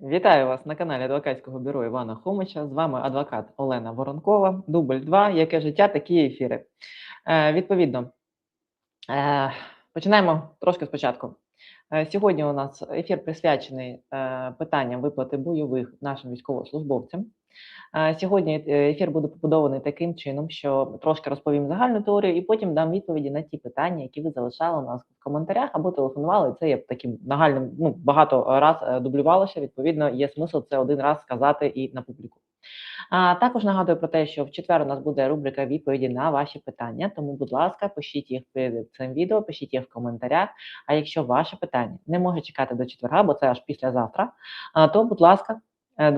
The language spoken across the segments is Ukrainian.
Вітаю вас на каналі адвокатського бюро Івана Хомича. З вами адвокат Олена Воронкова, дубль 2. Яке життя, такі ефіри. Е, відповідно, е, починаємо трошки спочатку. Е, сьогодні у нас ефір присвячений е, питанням виплати бойових нашим військовослужбовцям. Е, Сьогодні е, ефір буде побудований таким чином, що трошки розповім загальну теорію, і потім дам відповіді на ті питання, які ви залишали у нас в коментарях або телефонували. Це є таким нагальним, ну багато раз е, дублювалося. Відповідно, є смисл це один раз сказати і на публіку. А також нагадую про те, що в четвер у нас буде рубрика відповіді на ваші питання. Тому, будь ласка, пишіть їх під цим відео, пишіть їх в коментарях. А якщо ваше питання не може чекати до четверга, бо це аж післязавтра, то, будь ласка. Е,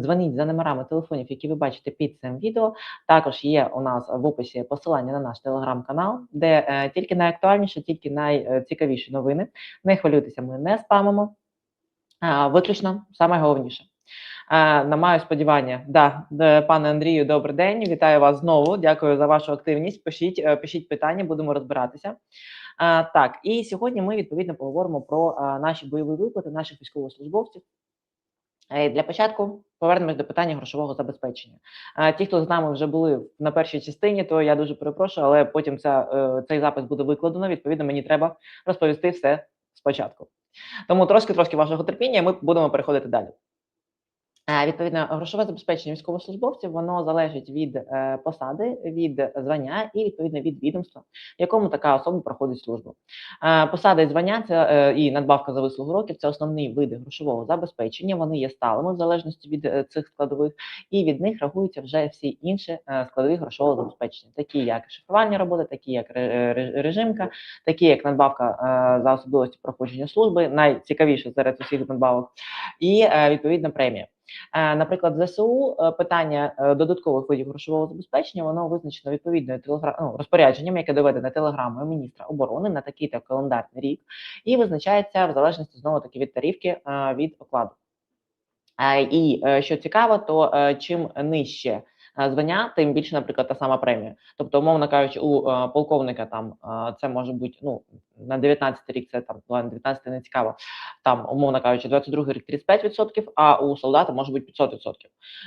Дзвоніть, за номерами телефонів, які ви бачите під цим відео. Також є у нас в описі посилання на наш телеграм-канал, де е, тільки найактуальніше, тільки найцікавіші новини. Не хвилюйтеся, ми не спамимо. Виключно саме головніше. На маю сподівання, да, пане Андрію, добрий день. Вітаю вас знову. Дякую за вашу активність. Пишіть, е, пишіть питання, будемо розбиратися. Так, і сьогодні ми відповідно поговоримо про наші бойові виплати наших військовослужбовців. Е, Для початку повернемось до питання грошового забезпечення. Ті, хто з нами вже були на першій частині, то я дуже перепрошую, але потім ця, е, цей запис буде викладено. Відповідно, мені треба розповісти все спочатку. Тому трошки трошки вашого терпіння, і ми будемо переходити далі. Е, Відповідно, грошове забезпечення військовослужбовців воно залежить від е, посади, від звання і відповідно від відомства, в якому така особа проходить службу. Е, посада і звання це і надбавка за вислугу років це основні види грошового забезпечення. Вони є сталими в залежності від цих складових, і від них рахуються вже всі інші складові грошового забезпечення, такі як шифрувальні роботи, такі як ре- ре- режимка, такі як надбавка за особливості проходження служби, найцікавіше серед усіх надбавок, і відповідно премія. Е, Наприклад, ЗСУ е, питання е, додаткових видів грошового забезпечення воно визначено відповідною телегра... ну, розпорядженням, яке доведене телеграмою міністра оборони на такий то календарний рік, і визначається в залежності знову таки від тарівки від окладу. І що цікаво, то чим нижче звання, тим більше, наприклад, та сама премія. Тобто, умовно кажучи, у е, полковника там е, це може бути ну на 19 рік, це там ладно, 19 не цікаво. Там, умовно кажучи, 22 рік 35%, а у солдата може бути 500%.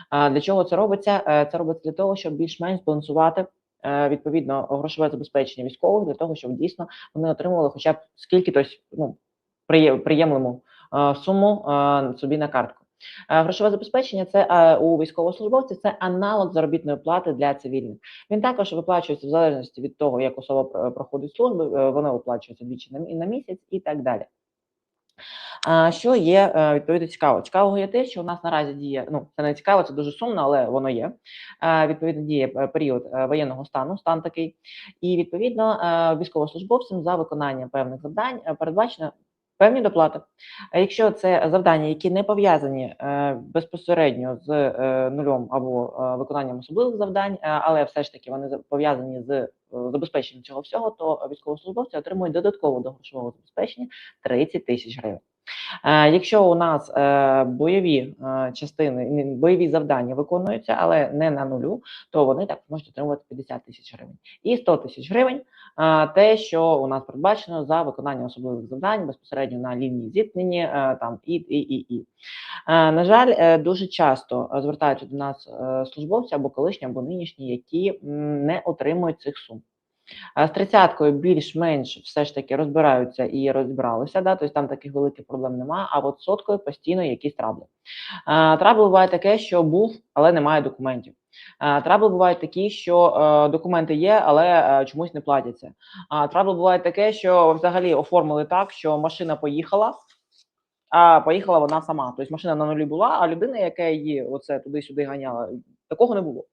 А для чого це робиться? Е, Це робиться для того, щоб більш-менш збалансувати. е, Відповідно, грошове забезпечення військових для того, щоб дійсно вони отримували хоча б скільки-то ну, приє- приємлему е, суму е, собі на картку. Е, Грошове забезпечення це е, у військовослужбовців це аналог заробітної плати для цивільних. Він також виплачується в залежності від того, як особа проходить службу, е, воно виплачується двічі на, мі- на місяць і так далі. Що є е, відповідно цікаво? Цікавого є те, що у нас наразі діє. Ну це не цікаво, це дуже сумно, але воно є. Е, Відповідно, діє е, період е, воєнного стану, стан такий, і відповідно е, військовослужбовцям за виконання певних завдань е, передбачено певні доплати. А якщо це завдання, які не пов'язані е, безпосередньо з е, нульом або е, виконанням особливих завдань, але все ж таки вони за- пов'язані з забезпеченням цього всього, то військовослужбовці отримують додатково до грошового забезпечення 30 тисяч гривень. Е, Якщо у нас е, бойові е, частини, бойові завдання виконуються, але не на нулю, то вони так можуть отримувати 50 тисяч гривень. І 100 тисяч гривень те, що у нас передбачено за виконання особливих завдань безпосередньо на лінії зіткнення, там і, і, і, і. На жаль, дуже часто звертаються до нас службовці або колишні, або нинішні, які не отримують цих сум. З тридцяткою більш-менш все ж таки розбираються і розібралися, да, тобто там таких великих проблем немає, а от соткою постійно якісь трабли. А, Трабл буває таке, що був, але немає документів. А, Трабл буває такі, що е, документи є, але е, чомусь не платяться. А трабл буває таке, що взагалі оформили так, що машина поїхала, а поїхала вона сама. Тобто машина на нулі була, а людина, яка її оце туди-сюди ганяла, такого не було.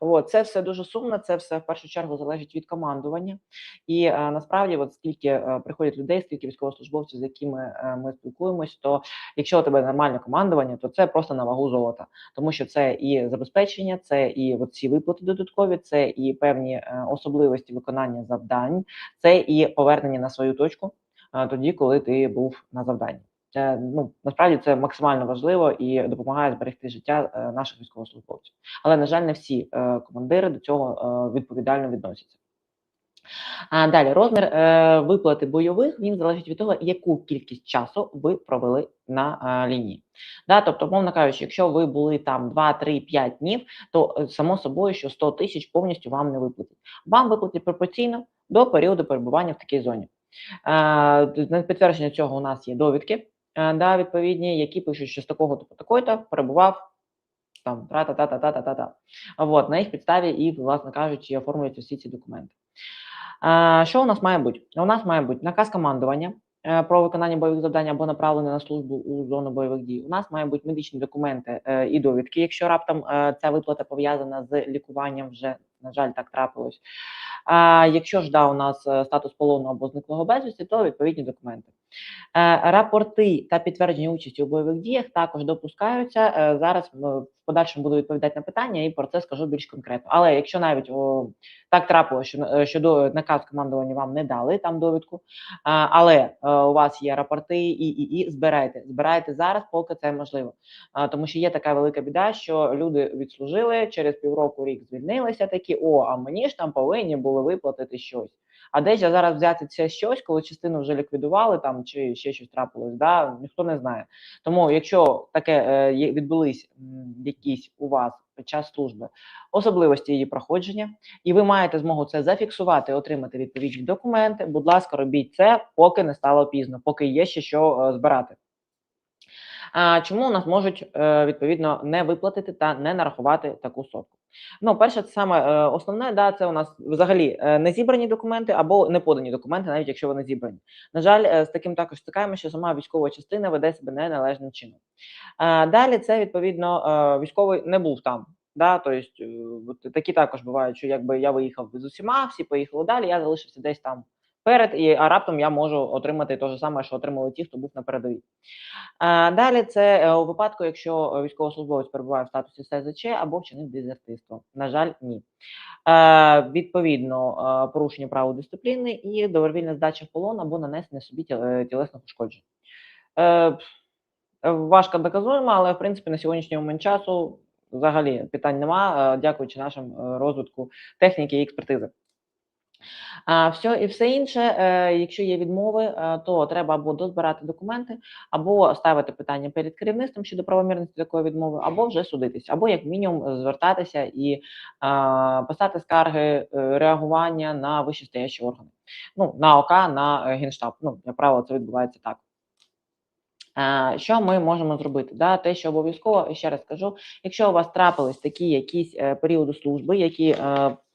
От, це все дуже сумно. Це все в першу чергу залежить від командування. І е, насправді, от скільки е, приходять людей, скільки військовослужбовців, з якими е, ми спілкуємось, то якщо у тебе нормальне командування, то це просто на вагу золота, тому що це і забезпечення, це і ці виплати додаткові, це і певні е, особливості виконання завдань, це і повернення на свою точку е, тоді, коли ти був на завданні. Це ну насправді це максимально важливо і допомагає зберегти життя е, наших військовослужбовців. Але на жаль, не всі е, командири до цього е, відповідально відносяться. А далі розмір е, виплати бойових він залежить від того, яку кількість часу ви провели на е, лінії. Да, тобто, мовно кажучи, якщо ви були там 2, 3, 5 днів, то е, само собою, що 100 тисяч повністю вам не виплатять. Вам виплатять пропорційно до періоду перебування в такій зоні. Е, на підтвердження цього у нас є довідки, е, да, відповідні, які пишуть, що з такого то по такої-то перебував там тра-та-та-та-та-та-та. От, на їх підставі і, власне кажучи, оформлюються всі ці документи. Е, Що у нас має бути? У нас має бути наказ командування е, про виконання бойових завдань або направлення на службу у зону бойових дій. У нас має бути медичні документи е, і довідки, якщо раптом е, ця виплата пов'язана з лікуванням, вже на жаль, так трапилось. А якщо ж да, у нас е, статус полону або зниклого безвісті, то відповідні документи. Е, Рапорти та підтвердження участі у бойових діях також допускаються. Е, Зараз в подальшому буду відповідати на питання і про це скажу більш конкретно. Але якщо навіть о, так трапилося, що е, щодо наказ командування вам не дали там довідку, але у вас є рапорти і, і, і збирайте. Збирайте зараз, поки це можливо. Тому що є така велика біда, що люди відслужили через півроку рік звільнилися такі: о, а мені ж там повинні були виплатити щось. А десь зараз взяти це щось, коли частину вже ліквідували там чи ще щось трапилось, да ніхто не знає. Тому, якщо таке е, відбулись якісь у вас під час служби особливості її проходження, і ви маєте змогу це зафіксувати, отримати відповідні документи. Будь ласка, робіть це, поки не стало пізно, поки є ще що е, збирати. Чому у нас можуть е, відповідно не виплатити та не нарахувати таку сотку? Ну, перше, це саме е, основне, да, це у нас взагалі е, не зібрані документи або не подані документи, навіть якщо вони зібрані. На жаль, з таким також стикаємося, що сама військова частина веде себе неналежним чином. Далі це відповідно військовий не був там. Да, тобто е, такі також бувають, що якби я виїхав з усіма, всі поїхали далі, я залишився десь там перед, і а раптом я можу отримати те ж саме, що отримали ті, хто був на передовій. Далі це е, у випадку, якщо е, військовослужбовець перебуває в статусі СЗЧ або вчинив дезертирство. На жаль, ні. Е, відповідно, порушення правил дисципліни і добровільна здача в полон або нанесення собі тілесних ушкоджень. Важко доказуємо, але в принципі на сьогоднішній момент часу взагалі питань нема, дякуючи нашим е, розвитку техніки і експертизи. Все і все інше, е, якщо є відмови, е, то треба або дозбирати документи, або ставити питання перед керівництвом щодо правомірності такої відмови, або вже судитися, або як мінімум звертатися і е, писати скарги реагування на вищестоящі органи. Ну на ОК, на генштаб. Ну як правило, це відбувається так. Що ми можемо зробити? Да, те, що обов'язково ще раз кажу, якщо у вас трапились такі якісь періоди служби, які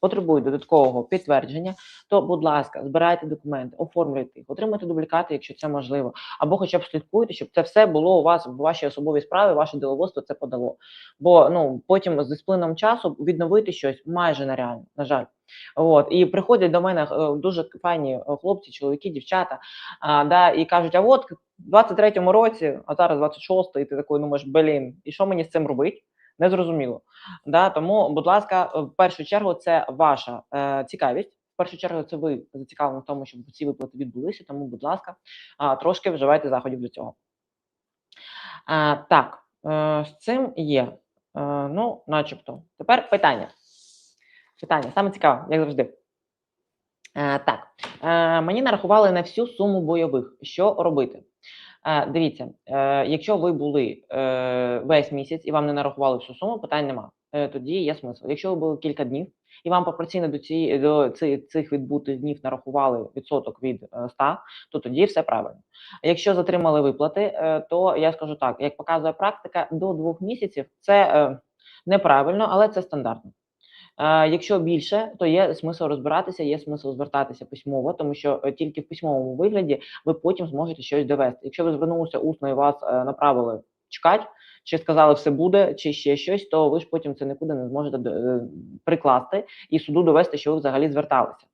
потребують додаткового підтвердження, то, будь ласка, збирайте документи, оформлюйте їх, отримуйте дублікати, якщо це можливо, або хоча б слідкуйте, щоб це все було у вас в вашій особовій справі, ваше діловодство це подало. Бо ну потім з плином часу відновити щось майже нереально, на жаль. От і приходять до мене е, дуже файні е, хлопці, чоловіки, дівчата, а, да, і кажуть: а от в 23-му році, а зараз 26-й, і ти такий думаєш, блін, і що мені з цим робити? Незрозуміло. Да, тому, будь ласка, в першу чергу це ваша е, цікавість. В першу чергу це ви зацікавлені в тому, щоб ці виплати відбулися. Тому, будь ласка, а, трошки вживайте заходів до цього. А, так, е, з цим є. Е, ну, начебто. Тепер питання. Питання саме цікаве, як завжди. Е, так, е, мені нарахували на всю суму бойових. Що робити? Дивіться, е, якщо ви були е, весь місяць і вам не нарахували всю суму, питань нема. Е, тоді є смисл. Якщо ви були кілька днів і вам пропорційно до цієї до цих, відбутих днів нарахували відсоток від е, 100, то тоді все правильно. Якщо затримали виплати, то я скажу так: як показує практика, до двох місяців це неправильно, але це стандартно. Якщо більше, то є смисл розбиратися, є смисл звертатися письмово, тому що е, тільки в письмовому вигляді ви потім зможете щось довести. Якщо ви звернулися усно і вас е, направили чекати, чи сказали все буде, чи ще щось, то ви ж потім це нікуди не зможете е, прикласти і суду довести, що ви взагалі зверталися.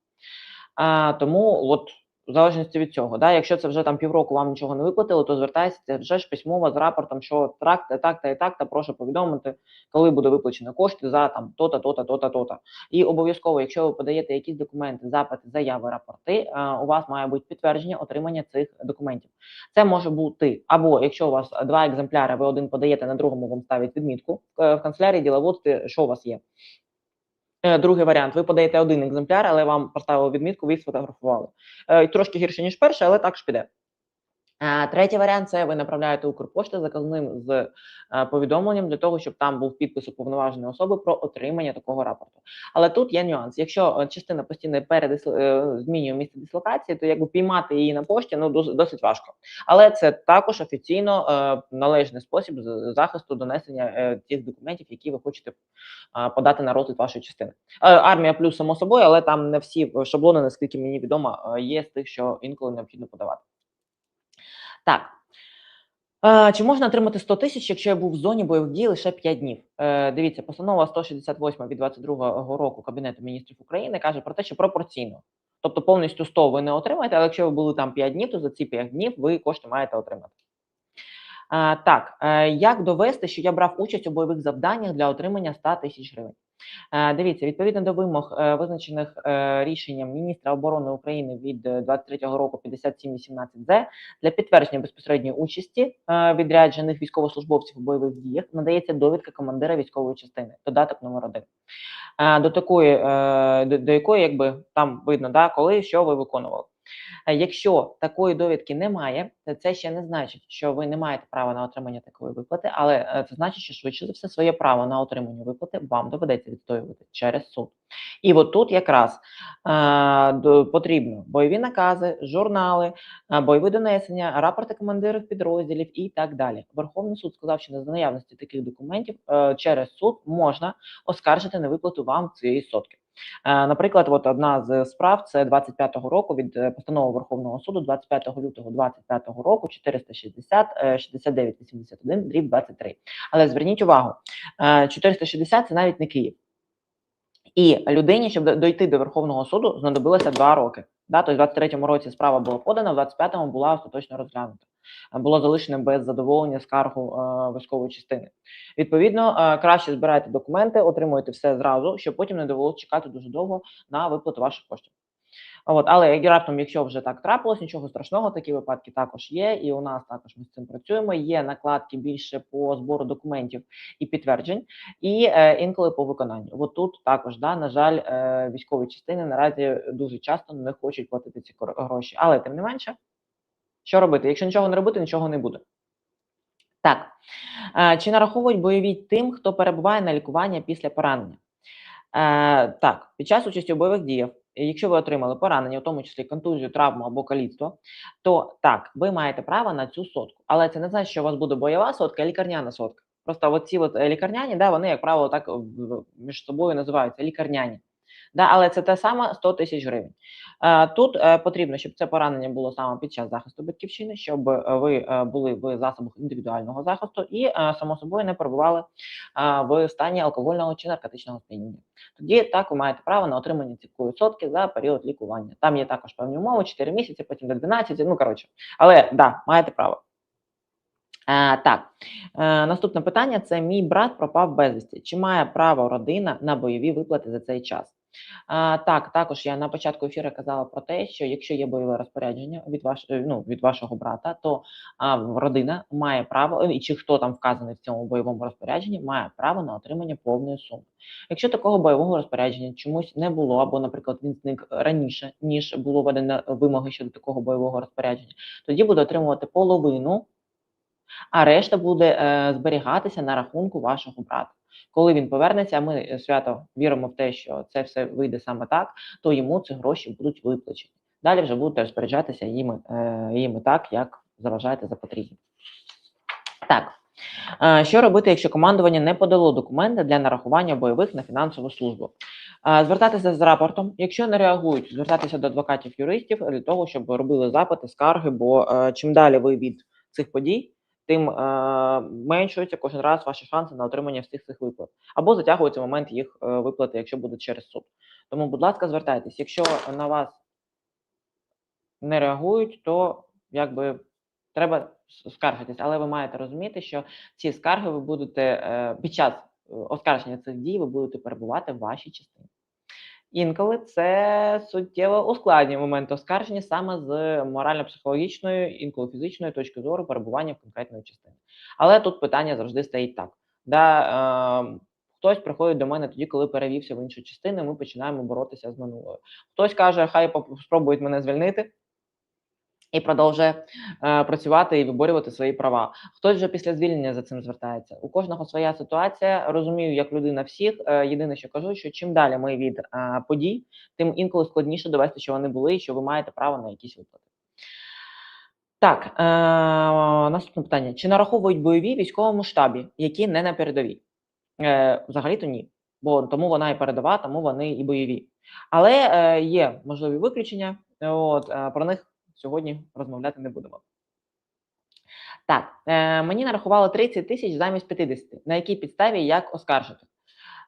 Тому от в залежності від цього, да, якщо це вже там півроку вам нічого не виплатили, то звертайтеся вже ж письмово з рапортом, що так, та так, та і так, та прошу повідомити, коли буде виплачено кошти за там то-та, то-та, то-та, то-та. І обов'язково, якщо ви подаєте якісь документи, запити, заяви, рапорти, у вас має бути підтвердження отримання цих документів. Це може бути або якщо у вас два екземпляри, ви один подаєте, на другому вам ставить відмітку е, в канцелярії, діловодстві, що у вас є. Е, Другий варіант: ви подаєте один екземпляр, але вам поставили відмітку, ви сфотографували. Е, Трошки гірше, ніж перший, але також піде. Е, Третій варіант це ви направляєте Укрпошту заказним з е, повідомленням для того, щоб там був підпис уповноваженої особи про отримання такого рапорту. Але тут є нюанс. Якщо е, частина постійно передис... е, змінює місце дислокації, то якби піймати її на пошті ну досить важко. Але це також офіційно належний спосіб захисту донесення тих документів, які ви хочете подати на розгляд вашої частини. Армія плюс само собою, але там не всі шаблони, наскільки мені відомо, є з тих, що інколи необхідно подавати. Так. Е, Чи можна отримати 100 тисяч, якщо я був в зоні бойових дій лише 5 днів? Е, Дивіться, постанова 168 від 22 року Кабінету міністрів України каже про те, що пропорційно. Тобто повністю 100 ви не отримаєте, але якщо ви були там 5 днів, то за ці 5 днів ви кошти маєте отримати. Е, Так, як довести, що я брав участь у бойових завданнях для отримання 100 тисяч гривень? Е, Дивіться, відповідно до вимог, е, визначених е, рішенням міністра оборони України від е, 23-го року 5718-З, для підтвердження безпосередньої участі відряджених військовослужбовців у бойових діях надається довідка командира військової частини, додаток номер 1 до такої, до, до якої якби там видно, да, коли що ви виконували. Е, Якщо такої довідки немає, це ще не значить, що ви не маєте права на отримання такої виплати, але е, це значить, що швидше за все своє право на отримання виплати вам доведеться відстоювати через суд. І от тут якраз е, потрібно бойові накази, журнали, е, бойові донесення, рапорти командирів підрозділів і так далі. Верховний суд сказав, що за наявності таких документів е, через суд можна оскаржити невиплату вам цієї сотки. Е, Наприклад, от одна з справ це 25-го року від е, постанови Верховного суду 25 лютого 25-го року 460 е, 69 81 дріб 23. Але зверніть увагу, е, 460 – це навіть не Київ. І людині, щоб до- дойти до Верховного суду, знадобилося два роки. Да? Тобто в 23-му році справа була подана, в 25-му була остаточно розглянута. Було залишено без задоволення скаргу е, військової частини. Відповідно, е, краще збирайте документи, отримуйте все зразу, щоб потім не довелося чекати дуже довго на виплату ваших коштів. От, але раптом, якщо вже так трапилось, нічого страшного, такі випадки також є, і у нас також ми з цим працюємо. Є накладки більше по збору документів і підтверджень, і е, інколи по виконанню. От тут також, да, на жаль, е, військові частини наразі дуже часто не хочуть платити ці гроші. Але тим не менше, що робити? Якщо нічого не робити, нічого не буде. Так, Е, чи нараховують бойові тим, хто перебуває на лікуванні після поранення? Е, так, під час участі у бойових діях, якщо ви отримали поранення, у тому числі контузію, травму або каліцтво, то так, ви маєте право на цю сотку. Але це не значить, що у вас буде бойова сотка, а лікарняна сотка. Просто от ці от е, лікарняні, да, вони, як правило, так між собою називаються лікарняні. Да, але це те саме 100 тисяч гривень. Е, Тут е, потрібно, щоб це поранення було саме під час захисту батьківщини, щоб е, ви були в засобах індивідуального захисту і, само собою, не перебували в стані алкогольного чи наркотичного сп'яніння. Тоді так ви маєте право на отримання цілої сотки за період лікування. Там є також певні умови, 4 місяці, потім до 12, ну коротше. Але да, маєте право. Е, так, е, наступне питання: це мій брат пропав безвісті. Чи має право родина на бойові виплати за цей час? А, так, також я на початку ефіру казала про те, що якщо є бойове розпорядження від ваш, е, ну, від вашого брата, то а, родина має право, е, і чи хто там вказаний в цьому бойовому розпорядженні, має право на отримання повної суми. Якщо такого бойового розпорядження чомусь не було, або, наприклад, він зник раніше, ніж було введено вимоги щодо такого бойового розпорядження, тоді буде отримувати половину, а решта буде е, зберігатися на рахунку вашого брата. Коли він повернеться, а ми е, свято віримо в те, що це все вийде саме так, то йому ці гроші будуть виплачені. Далі вже будете розпоряджатися їми, е, їми так, як заважаєте за потрібне. Так. Е, Що робити, якщо командування не подало документи для нарахування бойових на фінансову службу? Звертатися з рапортом. Якщо не реагують, звертатися до адвокатів-юристів для того, щоб робили запити, скарги, бо чим далі ви від цих подій, тим е, меншуються кожен раз ваші шанси на отримання всіх цих виплат. Або затягується момент їх е, виплати, якщо буде через суд. Тому, будь ласка, звертайтесь. Якщо на вас не реагують, то якби треба скаржитись. Але ви маєте розуміти, що ці скарги ви будете е, під час е, оскарження цих дій, ви будете перебувати в вашій частині. Інколи це суттєво ускладнює момент оскарження саме з морально-психологічної, інколи фізичної точки зору перебування в конкретної частини. Але тут питання завжди стоїть так: да, е, Хтось приходить до мене тоді, коли перевівся в іншу частину, ми починаємо боротися з минулою. Хтось каже, хай спробують мене звільнити. І продовжує е, працювати і виборювати свої права. Хтось вже після звільнення за цим звертається. У кожного своя ситуація. Розумію, як людина всіх. Е, єдине, що кажу, що чим далі ми від е, подій, тим інколи складніше довести, що вони були, і що ви маєте право на якісь виплати. Так, е, наступне питання: чи нараховують бойові військовому штабі, які не на передовій? Е, взагалі-то ні, бо тому вона і передова, тому вони і бойові. Але е, є можливі виключення. От е, про них сьогодні розмовляти не будемо. Так, е, мені нарахували 30 тисяч замість 50. На якій підставі як оскаржити?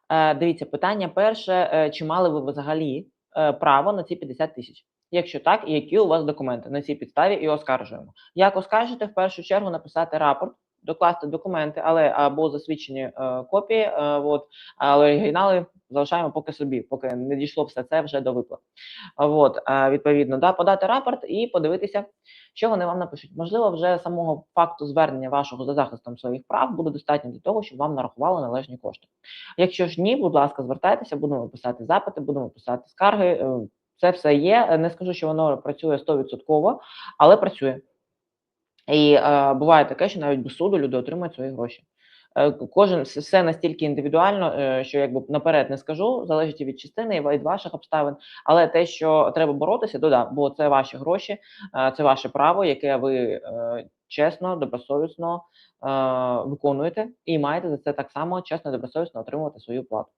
Е, дивіться, питання перше: е, чи мали ви взагалі е, право на ці 50 тисяч? Якщо так, які у вас документи на цій підставі і оскаржуємо. Як оскаржити, в першу чергу написати рапорт, докласти документи, але або засвідчені е, копії, е, от, але оригінали залишаємо поки собі, поки не дійшло все це вже до виплат. От, е, відповідно, да, подати рапорт і подивитися, що вони вам напишуть. Можливо, вже самого факту звернення вашого за захистом своїх прав буде достатньо для того, щоб вам нарахували належні кошти. Якщо ж ні, будь ласка, звертайтеся, будемо писати запити, будемо писати скарги. Це все є. Не скажу, що воно працює 100%, але працює. І е, буває таке, що навіть без суду люди отримують свої гроші. Е, кожен все- настільки індивідуально, е, що якби наперед не скажу, залежить від частини і від ваших обставин. Але те, що треба боротися, то да, бо це ваші гроші, е, це ваше право, яке ви е, чесно, добросовісно е, виконуєте, і маєте за це так само чесно, добросовісно отримувати свою плату.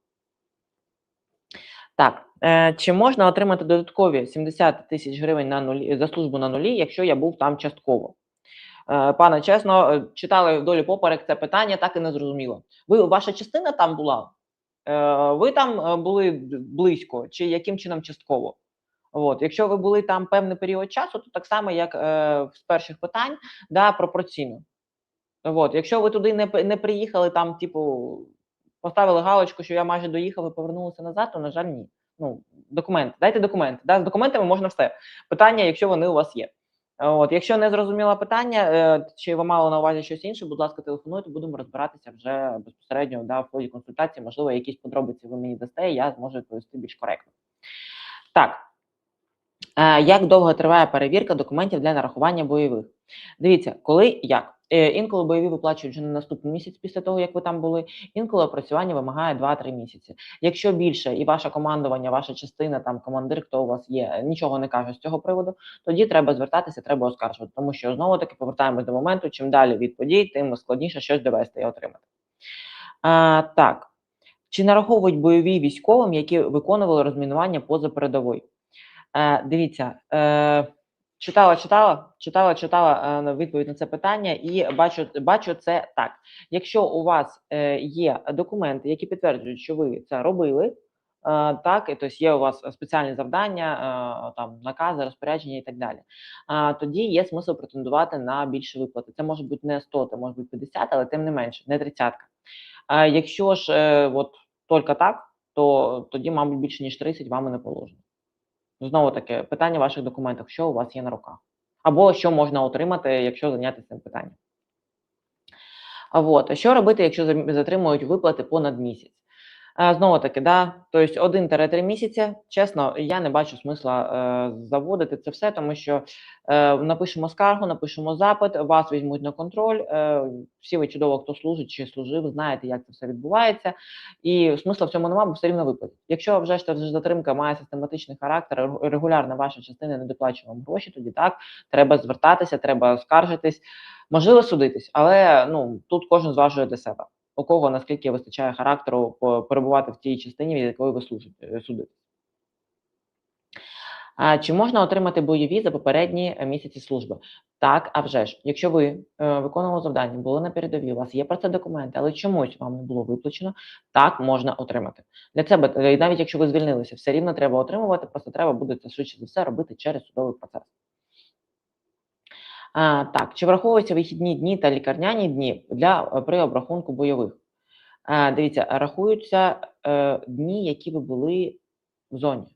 Так, е, чи можна отримати додаткові 70 тисяч гривень на нулі за службу на нулі, якщо я був там частково? Е, Пане, чесно, е, читали вдолі поперек це питання, так і не зрозуміло. Ви ваша частина там була? Е, Ви там були близько, чи яким чином частково? От, якщо ви були там певний період часу, то так само, як е, з перших питань, да, пропорційно. От, якщо ви туди не, не приїхали, там, типу, поставили галочку, що я майже доїхав і повернулися назад, то, на жаль, ні. Ну, документи, дайте документи. Да? З документами можна все. Питання, якщо вони у вас є. От, якщо не зрозуміло питання, е, чи ви мали на увазі щось інше, будь ласка, телефонуйте, будемо розбиратися вже безпосередньо да, в ході консультації. Можливо, якісь подробиці ви мені дасте, і я зможу відповісти більш коректно. Так. Е, Як довго триває перевірка документів для нарахування бойових? Дивіться, коли як. Е, Інколи бойові виплачують вже на наступний місяць після того, як ви там були. Інколи опрацювання вимагає 2-3 місяці. Якщо більше і ваше командування, ваша частина, там командир, хто у вас є, нічого не каже з цього приводу, тоді треба звертатися, треба оскаржувати. Тому що знову таки повертаємось до моменту, чим далі від подій, тим складніше щось довести і отримати. А, так. Чи нараховують бойові військовим, які виконували розмінування поза передовою? Е, дивіться, е, читала, читала, читала, читала е, відповідь на це питання, і бачу, бачу це так. Якщо у вас е, є документи, які підтверджують, що ви це робили, е, так, і тобто є у вас спеціальні завдання, е, там накази, розпорядження і так далі. А тоді є смисл претендувати на більше виплати. Це може бути не 100, це може бути 50, але тим не менше, не 30. А якщо ж е, от тільки так, то тоді, мабуть, більше ніж 30 вам і не положено. Знову таки, питання ваших документах, що у вас є на руках, або що можна отримати, якщо зайнятися цим питанням. А що робити, якщо затримують виплати понад місяць? Е, Знову таки, да, тобто 1-3 місяці. Чесно, я не бачу смисла е, заводити це все, тому що е, напишемо скаргу, напишемо запит, вас візьмуть на контроль. Всі ви чудово, хто служить чи служив, знаєте, як це все відбувається. І смисла в цьому немає, бо все рівно виплатять. Якщо вже ж ж затримка має систематичний характер, регу- регулярно ваша частина не доплачує вам гроші, тоді так треба звертатися, треба скаржитись, можливо, судитись, але ну тут кожен зважує для себе. У кого наскільки вистачає характеру перебувати в тій частині, від якої ви служите судитесь. А, чи можна отримати бойові за попередні е, місяці служби? Так, а вже ж, якщо ви е, виконували завдання, були на передовій, у вас є про це документи, але чомусь вам не було виплачено, так можна отримати. Для себе, е, навіть якщо ви звільнилися, все рівно треба отримувати, просто треба буде це швидше за все робити через судовий процес. Так, чи враховуються вихідні дні та лікарняні дні для е, при обрахунку бойових? Дивіться, рахуються е, дні, які ви були в зоні.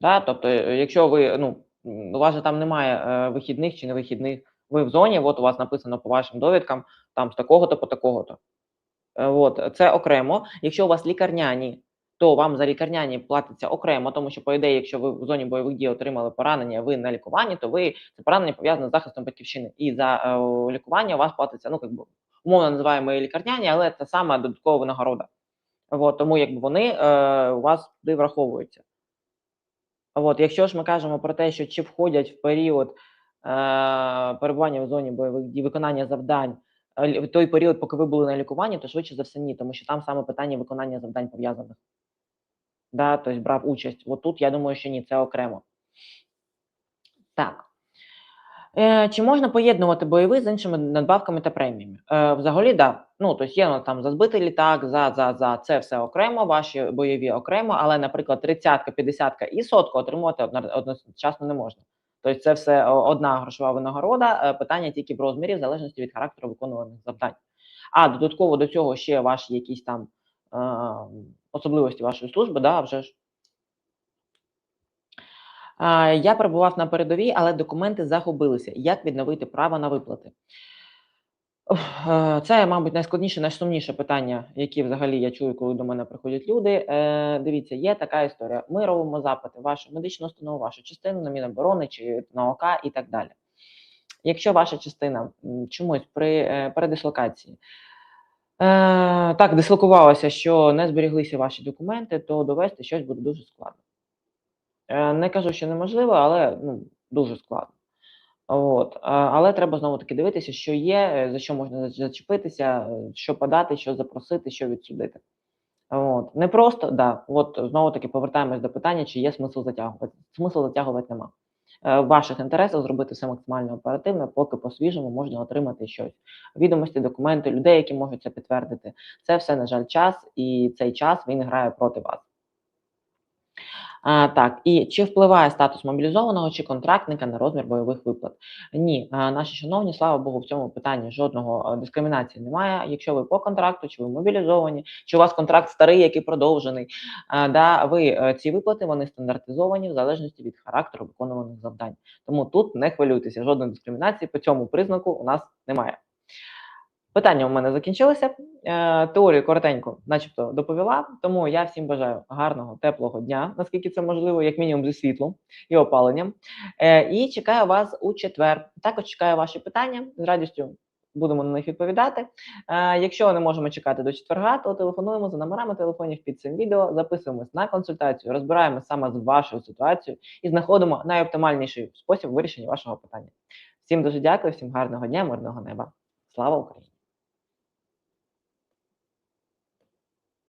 Да? Тобто, е, якщо ви, ну, у вас же там немає вихідних чи невихідних, ви в зоні, от у вас написано по вашим довідкам, там з такого-то по такого-то. От, це окремо. Якщо у вас лікарняні, то вам за лікарняні платиться окремо, тому що, по ідеї, якщо ви в зоні бойових дій отримали поранення, ви на лікуванні, то ви це поранення пов'язане з захистом батьківщини. І за е, лікування у вас платиться, ну, якби, умовно називаємо її лікарняні, але це саме додаткова винагорода. От, тому якби вони е, у вас туди враховуються. От, якщо ж ми кажемо про те, що чи входять в період е, перебування в зоні бойових дій, виконання завдань, е, в той період, поки ви були на лікуванні, то швидше за все ні, тому що там саме питання виконання завдань пов'язаних. Да, тобто брав участь. От тут я думаю, що ні, це окремо. Так. Е, чи можна поєднувати бойовий з іншими надбавками та преміями? Е, взагалі, так. Да. Ну, тобто є ну, там за збитий літак, за, за, за це все окремо, ваші бойові окремо, але, наприклад, 30, 50 і сотку отримувати одночасно не можна. Тобто це все одна грошова винагорода, е, питання тільки в розмірі, в залежності від характеру виконуваних завдань. А додатково до цього ще ваші якісь там е, особливості вашої служби, да, вже ж. Я перебував на передовій, але документи загубилися. Як відновити право на виплати? Е, Це, мабуть, найскладніше, найсумніше питання, які взагалі я чую, коли до мене приходять люди. Е, Дивіться, є така історія. Ми робимо запити вашу медичну установу, вашу частину на Міноборони чи на ОК і так далі. Якщо ваша частина чомусь при е, передислокації так дислокувалася, що не зберіглися ваші документи, то довести щось буде дуже складно. Е, Не кажу, що неможливо, але ну, дуже складно. От. Але треба знову таки дивитися, що є, е, за що можна зачепитися, е, що подати, що запросити, що відсудити. От. Не просто, да. От знову таки повертаємось до питання, чи є смисл затягувати. Смисл затягувати нема. Е, В ваших інтересах зробити все максимально оперативно, поки по-свіжому можна отримати щось. Відомості, документи, людей, які можуть це підтвердити. Це все, на жаль, час, і цей час він грає проти вас. А, так, і чи впливає статус мобілізованого чи контрактника на розмір бойових виплат? Ні, а, наші шановні, слава Богу, в цьому питанні жодного е, дискримінації немає. Якщо ви по контракту, чи ви мобілізовані, чи у вас контракт старий, який продовжений, а, да, ви е, ці виплати вони стандартизовані в залежності від характеру виконуваних завдань. Тому тут не хвилюйтеся, жодної дискримінації по цьому признаку у нас немає. Питання у мене закінчилися. Е, Теорію коротенько, начебто, доповіла. Тому я всім бажаю гарного, теплого дня, наскільки це можливо, як мінімум зі світлом і опаленням. Е, І чекаю вас у четвер. Також чекаю ваші питання. З радістю будемо на них відповідати. Е, Якщо не можемо чекати до четверга, то телефонуємо за номерами телефонів під цим відео, записуємось на консультацію, розбираємо саме з вашою ситуацією і знаходимо найоптимальніший спосіб вирішення вашого питання. Всім дуже дякую, всім гарного дня, мирного неба. Слава Україні!